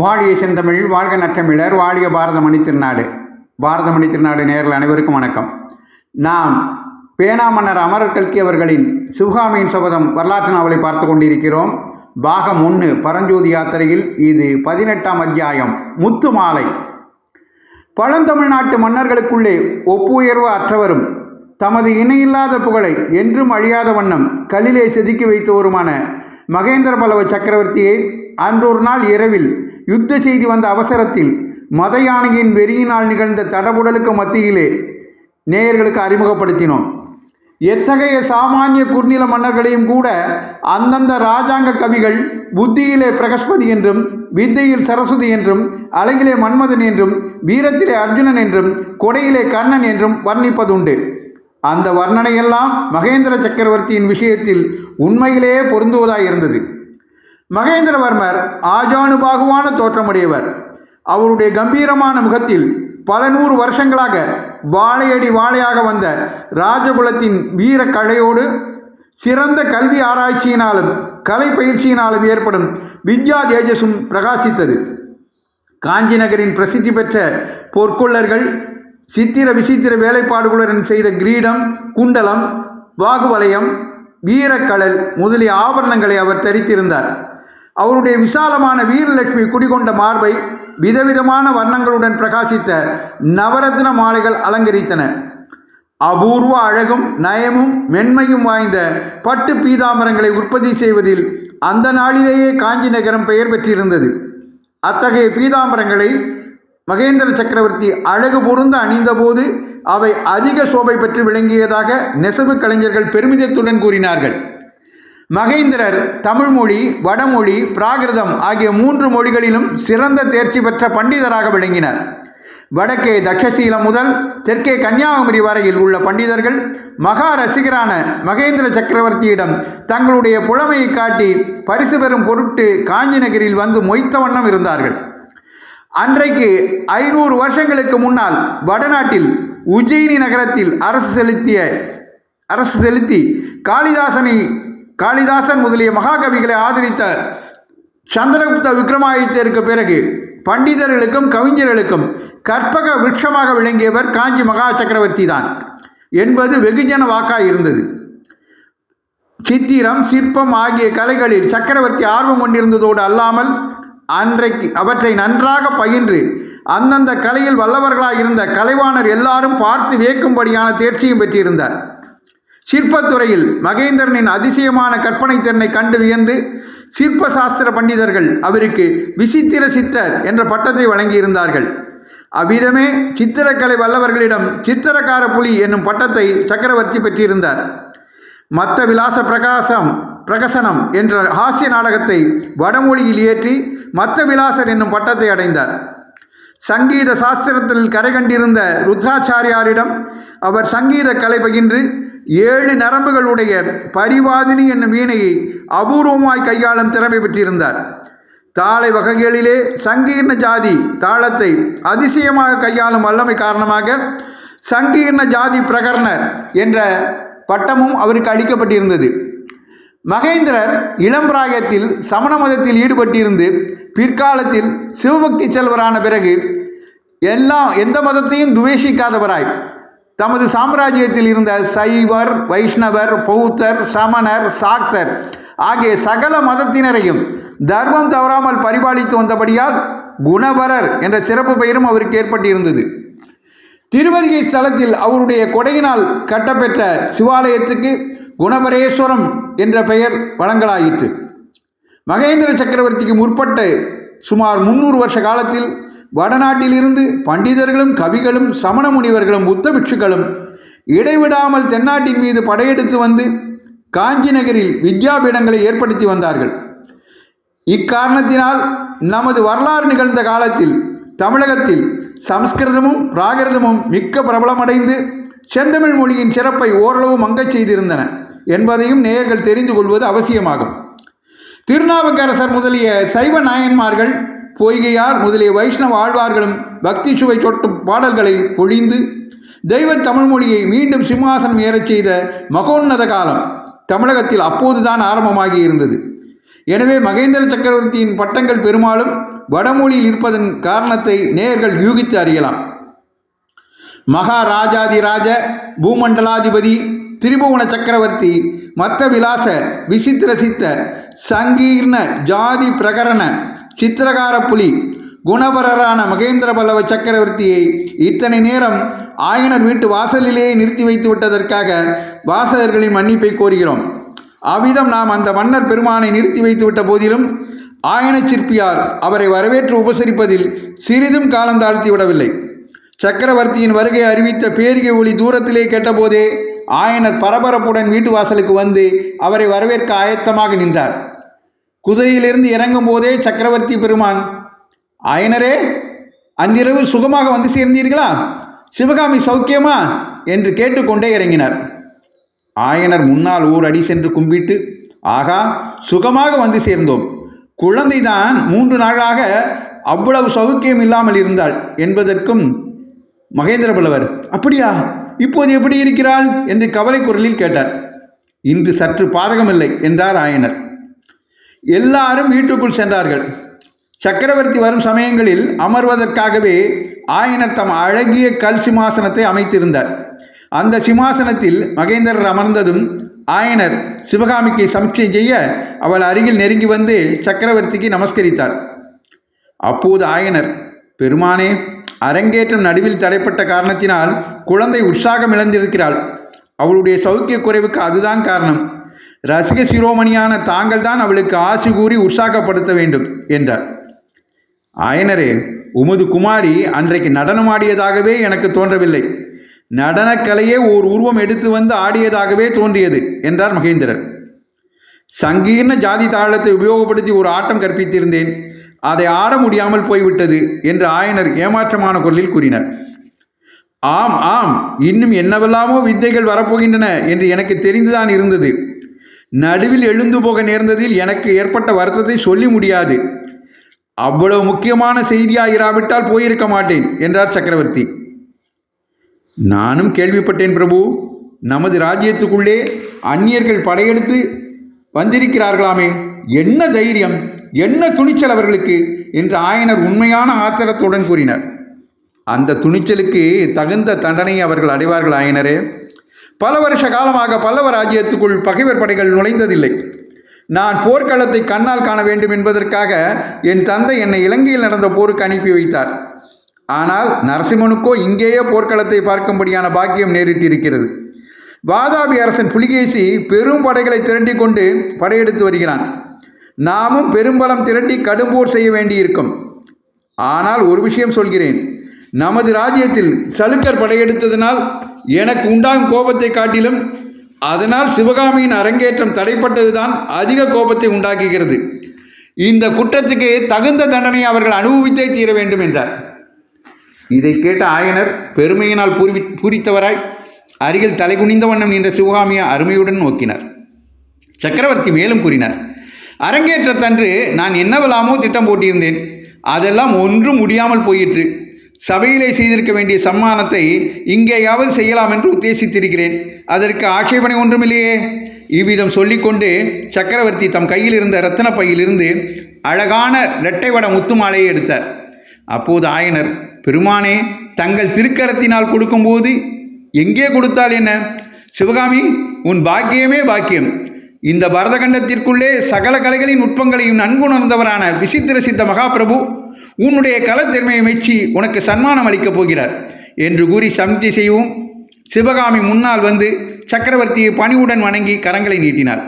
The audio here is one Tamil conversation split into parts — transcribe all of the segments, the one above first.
வாழிய செந்தமிழ் வாழ்க நற்றமிழர் வாழிய பாரத மணி திருநாடு. பாரத மணி திருநாடு நேரில் அனைவருக்கும் வணக்கம். நாம் பேனா மன்னர் அமரர் கல்கி அவர்களின் சிவகாமியின் சபதம் வரலாற்று நாவலை பார்த்து கொண்டிருக்கிறோம். பாகம் ஒன்று பரஞ்சோதி யாத்திரையில் இது பதினெட்டாம் அத்தியாயம் முத்து மாலை பழந்தமிழ்நாட்டு மன்னர்களுக்குள்ளே ஒப்புயர்வு அற்றவரும் தமது இணையில்லாத புகழை என்றும் அழியாத வண்ணம் கல்லிலே செதுக்கி வைத்தவருமான மகேந்திர பல்லவ சக்கரவர்த்தியை அன்றொரு நாள் இரவில் யுத்த செய்தி வந்த அவசரத்தில் மத யானையின் வெறியினால் நிகழ்ந்த தடபுடலுக்கு மத்தியிலே நேயர்களுக்கு அறிமுகப்படுத்தினோம். எத்தகைய சாமானிய குர்நில மன்னர்களையும் கூட அந்தந்த ராஜாங்க கவிகள் புத்தியிலே பிரகஸ்பதி என்றும் வித்தையில் சரஸ்வதி என்றும் அழகிலே மன்மதன் என்றும் வீரத்திலே அர்ஜுனன் என்றும் கொடையிலே கர்ணன் என்றும் வர்ணிப்பதுண்டு. அந்த வர்ணனையெல்லாம் மகேந்திர சக்கரவர்த்தியின் விஷயத்தில் உண்மையிலேயே பொருந்துவதாய் இருந்தது மகேந்திரவர்மர் ஆஜானுபாகுவான தோற்றமுடையவர். அவருடைய கம்பீரமான முகத்தில் பல நூறு வருஷங்களாக வாழையடி வாழையாக வந்த ராஜகுலத்தின் வீர கலையோடு சிறந்த கல்வி ஆராய்ச்சியினாலும் கலை பயிற்சியினாலும் ஏற்படும் வித்யா தேஜஸும் பிரகாசித்தது. காஞ்சி நகரின் பிரசித்தி பெற்ற பொற்கொள்ளர்கள் சித்திர விசித்திர வேலைப்பாடுகளுடன் செய்த கிரீடம் குண்டலம் வாகுவலயம் வீரக்கடல் முதலிய ஆபரணங்களை அவர் தரித்திருந்தார். அவருடைய விசாலமான வீரலட்சுமி குடிகொண்ட மார்பை விதவிதமான வர்ணங்களுடன் பிரகாசித்த நவரத்ன மாலைகள் அலங்கரித்தன. அபூர்வ அழகும் நயமும் மென்மையும் வாய்ந்த பட்டு பீதாம்பரங்களை உற்பத்தி செய்வதில் அந்த நாளிலேயே காஞ்சி நகரம் பெயர் பெற்றிருந்தது. அத்தகைய பீதாம்பரங்களை மகேந்திர சக்கரவர்த்தி அழகு பொருந்த அணிந்தபோது அவை அதிக சோபை பெற்று விளங்கியதாக நெசவு கலைஞர்கள் பெருமிதத்துடன் கூறினார்கள். மகேந்திரர் தமிழ்மொழி வடமொழி பிராகிருதம் ஆகிய மூன்று மொழிகளிலும் சிறந்த தேர்ச்சி பெற்ற பண்டிதராக விளங்கினார். வடக்கே தக்ஷசீலம் முதல் தெற்கே கன்னியாகுமரி வரையில் உள்ள பண்டிதர்கள் மகா ரசிகரான மகேந்திர சக்கரவர்த்தியிடம் தங்களுடைய புலமையை காட்டி பரிசு பெறும் பொருட்டு காஞ்சி நகரில் வந்து மொய்த்த வண்ணம் இருந்தார்கள். அன்றைக்கு ஐநூறு வருஷங்களுக்கு முன்னால் வடநாட்டில் உஜ்ஜயினி நகரத்தில் அரசு செலுத்திய அரசு செலுத்தி காளிதாசனை காளிதாசன் முதலிய மகாகவிகளை ஆதரித்த சந்திரகுப்த விக்ரமாதித்யருக்கு பிறகு பண்டிதர்களுக்கும் கவிஞர்களுக்கும் கற்பக விருட்சமாக விளங்கியவர் காஞ்சி மகா சக்கரவர்த்தி தான் என்பது வெகுஜன வாக்காய் இருந்தது. சித்திரம் சிற்பம் ஆகிய கலைகளில் சக்கரவர்த்தி ஆர்வம் கொண்டிருந்ததோடு அல்லாமல் அன்றைக்கு அவற்றை நன்றாக பயின்று அந்தந்த கலையில் வல்லவர்களாக இருந்த கலைவாணர் எல்லாரும் பார்த்து வியக்கும்படியான தேர்ச்சியும் பெற்றிருந்தார். சிற்பத்துறையில் மகேந்திரனின் அதிசயமான கற்பனை திறனை கண்டு வியந்து சிற்ப சாஸ்திர பண்டிதர்கள் அவருக்கு விசித்திர சித்தர் என்ற பட்டத்தை வழங்கியிருந்தார்கள். அவ்விதமே சித்திரக்கலை வல்லவர்களிடம் சித்திரக்கார புலி என்னும் பட்டத்தை சக்கரவர்த்தி பெற்றிருந்தார். மத்த விலாச பிரகாசம் பிரகசனம் என்ற ஹாஸ்ய நாடகத்தை வடமொழியில் இயற்றி மத்த விலாசர் என்னும் பட்டத்தை அடைந்தார். சங்கீத சாஸ்திரத்தில் கரை கண்டிருந்த ருத்ராச்சாரியாரிடம் அவர் சங்கீத கலை பகின்று ஏழு நரம்புகளுடைய பரிவாதினி என்னும் வீணையை அபூர்வமாய் கையாளும் திறமை பெற்றிருந்தார். தாளை வகைகளிலே சங்கீர்ண ஜாதி தாளத்தை அதிசயமாக கையாளும் வல்லமை காரணமாக சங்கீர்ண ஜாதி பிரகர்ணர் என்ற பட்டமும் அவருக்கு அளிக்கப்பட்டிருந்தது. மகேந்திரர் இளம்பிராயத்தில் சமண மதத்தில் ஈடுபட்டிருந்து பிற்காலத்தில் சிவபக்தி செல்வரான பிறகு எல்லாம் எந்த மதத்தையும் துவேஷிக்காதவராய் தமது சாம்ராஜ்யத்தில் இருந்த சைவர் வைஷ்ணவர் பௌத்தர் சமணர் சாக்தர் ஆகிய சகல மதத்தினரையும் தர்மம் தவறாமல் பரிபாலித்து வந்தபடியால் குணபரர் என்ற சிறப்பு பெயரும் அவருக்கு ஏற்பட்டிருந்தது. திருவதிகை ஸ்தலத்தில் அவருடைய கொடையினால் கட்டப்பெற்ற சிவாலயத்துக்கு குணபரேஸ்வரம் என்ற பெயர் வழங்கலாயிற்று. மகேந்திர சக்கரவர்த்திக்கு முற்பட்டு சுமார் முன்னூறு வருஷ காலத்தில் வடநாட்டிலிருந்து பண்டிதர்களும் கவிகளும் சமண முனிவர்களும் புத்த பிட்சுக்களும் இடைவிடாமல் தென்னாட்டின் மீது படையெடுத்து வந்து காஞ்சி நகரில் வித்யாபீடங்களை ஏற்படுத்தி வந்தார்கள். இக்காரணத்தினால் நமது வரலாறு நிகழ்ந்த காலத்தில் தமிழகத்தில் சம்ஸ்கிருதமும் பிராகிருதமும் மிக்க பிரபலமடைந்து செந்தமிழ் மொழியின் சிறப்பை ஓரளவு மங்கச் செய்திருந்தன என்பதையும் நேயர்கள் தெரிந்து கொள்வது அவசியமாகும். திருநாவுக்கரசர் முதலிய சைவ நாயன்மார்கள் பொய்கையார் முதலிய வைஷ்ணவ ஆழ்வார்களும் பக்தி சுவை சொட்டும் பாடல்களை பொழிந்து தெய்வ தமிழ்மொழியை மீண்டும் சிம்மாசனம் ஏறச் செய்த மகோன்னத காலம் தமிழகத்தில் அப்போதுதான் ஆரம்பமாகி இருந்தது. எனவே மகேந்திர சக்கரவர்த்தியின் பட்டங்கள் பெரும்பாலும் வடமொழியில் இருப்பதன் காரணத்தை நேர்கள் யூகித்து அறியலாம். மகாராஜாதிராஜ பூமண்டலாதிபதி திரிபுவன சக்கரவர்த்தி மத்த விலாச விசித்திர சித்த சங்கீர்ண ஜாதி பிரகரண சித்திரகார புலி குணபரரான மகேந்திர பல்லவ சக்கரவர்த்தியை இத்தனை நேரம் ஆயனர் வீட்டு வாசலிலேயே நிறுத்தி வைத்து விட்டதற்காக வாசகர்களின் மன்னிப்பை கோருகிறோம். அவ்விதம் நாம் அந்த மன்னர் பெருமானை நிறுத்தி வைத்து விட்ட போதிலும் ஆயன சிற்பியார் அவரை வரவேற்று உபசரிப்பதில் சிறிதும் காலந்தாழ்த்தி விடவில்லை. சக்கரவர்த்தியின் வருகை அறிவித்த பேரிகை ஒளி தூரத்திலே கேட்டபோதே ஆயனர் பரபரப்புடன் வீட்டு வாசலுக்கு வந்து அவரை வரவேற்க ஆயத்தமாக நின்றார். குதிரையிலிருந்து இறங்கும் போதே சக்கரவர்த்தி பெருமான் ஆயனரே அன்றிரவு சுகமாக வந்து சேர்ந்தீர்களா? சிவகாமி சௌக்கியமா? என்று கேட்டுக்கொண்டே இறங்கினார். ஆயனர் முன்னால் ஊர் அடி சென்று கும்பிட்டு ஆகா சுகமாக வந்து சேர்ந்தோம். குழந்தைதான் மூன்று நாளாக அவ்வளவு சௌக்கியம் இல்லாமல் இருந்தாள் என்பதற்கும் மகேந்திர பல்லவர் அப்படியா? இப்போது எப்படி இருக்கிறாள்? என்று கவலை குரலில் கேட்டார். இன்று சற்று பாதகமில்லை என்றார் ஆயனர். எல்லாரும் வீட்டுக்குள் சென்றார்கள். சக்கரவர்த்தி வரும் சமயங்களில் அமர்வதற்காகவே ஆயனர் தம் அழகிய கல் சிம்மாசனத்தை அமைத்திருந்தார். அந்த சிம்மாசனத்தில் மகேந்திரர் அமர்ந்ததும் ஆயனர் சிவகாமிக்கு சமிக்ஷை செய்ய அவள் அருகில் நெருங்கி வந்து சக்கரவர்த்திக்கு நமஸ்கரித்தார். அப்போது ஆயனர் பெருமானே அரங்கேற்றம் நடுவில் தடைப்பட்ட காரணத்தினால் குழந்தை உற்சாகம் இழந்திருக்கிறாள். அவளுடைய சௌக்கிய குறைவுக்கு அதுதான் காரணம். ரசிக சிரோமணியான தாங்கள் தான் அவளுக்கு ஆசி கூறி உற்சாகப்படுத்த வேண்டும் என்றார். ஆயனரே உமது குமாரி அன்றைக்கு நடனமாடியதாகவே எனக்கு தோன்றவில்லை. நடனக்கலையே ஓர் உருவம் எடுத்து வந்து ஆடியதாகவே தோன்றியது என்றார் மகேந்திரர். சங்கீர்ண ஜாதி தாளத்தை உபயோகப்படுத்தி ஒரு ஆட்டம் கற்பித்திருந்தேன். அதை ஆட முடியாமல் போய்விட்டது என்று ஆயனர் ஏமாற்றமான குரலில் கூறினார். ஆம் ஆம் இன்னும் என்னவெல்லாமோ வித்தைகள் வரப்போகின்றன என்று எனக்கு தெரிந்துதான் இருந்தது. நடுவில் எழுந்து போக நேர்ந்ததில் எனக்கு ஏற்பட்ட வருத்தத்தை சொல்லி முடியாது. அவ்வளவு முக்கியமான செய்தியாயிராவிட்டால் போயிருக்க மாட்டேன் என்றார் சக்கரவர்த்தி. நானும் கேள்விப்பட்டேன் பிரபு. நமது ராஜ்யத்துக்குள்ளே அந்நியர்கள் படையெடுத்து வந்திருக்கிறார்களாமே. என்ன தைரியம் என்ன துணிச்சல் அவர்களுக்கு என்று ஆயனர் உண்மையான ஆத்திரத்துடன் கூறினார். அந்த துணிச்சலுக்கு தகுந்த தண்டனை அவர்கள் அடைவார்கள் ஆயனரே. பல வருஷ காலமாக பல்லவ ராஜ்யத்துக்குள் பகைவர் படைகள் நுழைந்ததில்லை. நான் போர்க்களத்தை கண்ணால் காண வேண்டும் என்பதற்காக என் தந்தை என்னை இலங்கையில் நடந்த போருக்கு அனுப்பி வைத்தார். ஆனால் நரசிம்மனுக்கோ இங்கேயே போர்க்களத்தை பார்க்கும்படியான பாக்கியம் நேரிட்டிருக்கிறது. வாதாபி அரசன் புலிகேசி பெரும் படைகளை திரட்டி கொண்டு படையெடுத்து வருகிறான். நாமும் பெரும்பலம் திரட்டி கடும்போர் செய்ய வேண்டியிருக்கும். ஆனால் ஒரு விஷயம் சொல்கிறேன். நமது ராஜ்யத்தில் சலுக்கர் படையெடுத்ததனால் எனக்கு உண்டாகும் கோபத்தை காட்டிலும் அதனால் சிவகாமியின் அரங்கேற்றம் தடைப்பட்டதுதான் அதிக கோபத்தை உண்டாக்குகிறது. இந்த குற்றத்துக்கு தகுந்த தண்டனை அவர்கள் அனுபவித்தே தீர வேண்டும் என்றார். இதை கேட்ட ஆயனர் பெருமையினால் பூரி பூரித்தவராய் அருகில் தலைகுனிந்த வண்ணம் நின்ற சிவகாமியை அருமையுடன் நோக்கினார். சக்கரவர்த்தி மேலும் கூறினார் அரங்கேற்றத்தன்று நான் என்னவெல்லாமோ திட்டம் போட்டிருந்தேன். அதெல்லாம் ஒன்றும் முடியாமல் போயிற்று. சபையிலே செய்திருக்க வேண்டிய சம்மானத்தை இங்கேயாவது செய்யலாம் என்று உத்தேசித்திருக்கிறேன். அதற்கு ஆட்சேபனை ஒன்றுமில்லையே. இவ்விதம் சொல்லிக்கொண்டு சக்கரவர்த்தி தம் கையில் இருந்த ரத்தன பையிலிருந்து அழகான இரட்டை வட முத்துமாலையை எடுத்தார். அப்போது ஆயனர் பெருமானே தங்கள் திருக்கரத்தினால் கொடுக்கும்போது எங்கே கொடுத்தால் என்ன? சிவகாமி உன் பாக்கியமே பாக்கியம். இந்த பரதகண்டத்திற்குள்ளே சகல கலைகளின் நுட்பங்களையும் நன்குணர்ந்தவரான விசித்திர சித்த மகாபிரபு உன்னுடைய கலத்திறமையை மெச்சி உனக்கு சன்மானம் அளிக்கப் போகிறார். என்று கூறி சமிக்கை செய்வோம் சிவகாமி முன்னால் வந்து சக்கரவர்த்தியை பணிவுடன் வணங்கி கரங்களை நீட்டினார்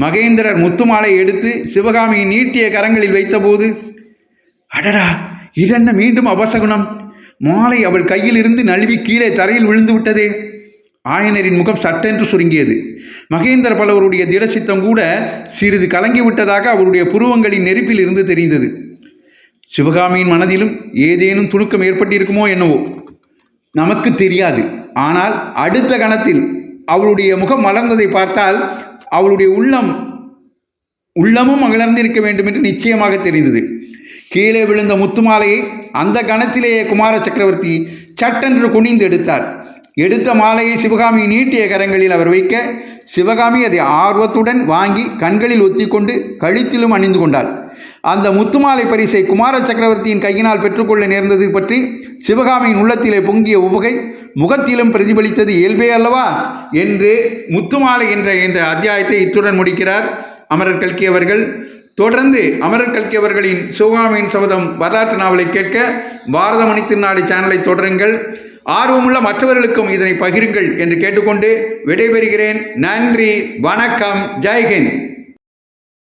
மகேந்திரர் முத்துமாலை எடுத்து சிவகாமியை நீட்டிய கரங்களில் வைத்தபோது அடடா இதென்ன மீண்டும் அபசகுணம்? மாலை அவள் கையில் இருந்து நழுவி கீழே தரையில் விழுந்து விட்டதே. ஆயனரின் முகம் சட்டென்று சுருங்கியது. மகேந்திர பல்லவருடைய திடச்சித்தம் கூட சிறிது கலங்கி விட்டதாக அவருடைய புருவங்களின் நெருப்பில் இருந்து தெரிந்தது. சிவகாமியின் மனதிலும் ஏதேனும் துணுக்கம் ஏற்பட்டிருக்குமோ என்னவோ? நமக்கு தெரியாது. ஆனால் அடுத்த கணத்தில் அவளுடைய முகம் மலர்ந்ததை பார்த்தால் அவளுடைய உள்ளம் உள்ளமும் மகிழ்ந்திருக்க வேண்டும் என்று நிச்சயமாக தெரிந்தது. கீழே விழுந்த முத்துமாலையை அந்த கணத்திலேயே குமார சக்கரவர்த்தி சட்டென்று குனிந்து எடுத்தார். எடுத்த மாலையை சிவகாமி நீட்டிய கரங்களில் அவர் வைக்க சிவகாமி அதை ஆர்வத்துடன் வாங்கி கண்களில் ஒத்திக்கொண்டு கழுத்திலும் அணிந்து கொண்டாள். அந்த முத்துமாலை பரிசை குமார சக்கரவர்த்தியின் கையினால் பெற்றுக்கொள்ள நேர்ந்தது பற்றி சிவகாமியின் உள்ளத்திலே பொங்கிய உவகை முகத்திலும் பிரதிபலித்தது இயல்பே அல்லவா? என்று முத்துமாலை என்ற இந்த அத்தியாயத்தை இத்துடன் முடிக்கிறார் அமரர் கல்கி அவர்கள். தொடர்ந்து அமரர் கல்கி அவர்களின் சிவகாமியின் சபதம் வரலாற்று நாவலை கேட்க பாரதமணி திருநாடு சேனலை தொடருங்கள். ஆர்வமுள்ள மற்றவர்களுக்கும் இதனை பகிருங்கள் என்று கேட்டுக்கொண்டு விடைபெறுகிறேன். நன்றி வணக்கம் ஜெய்ஹிந்த்.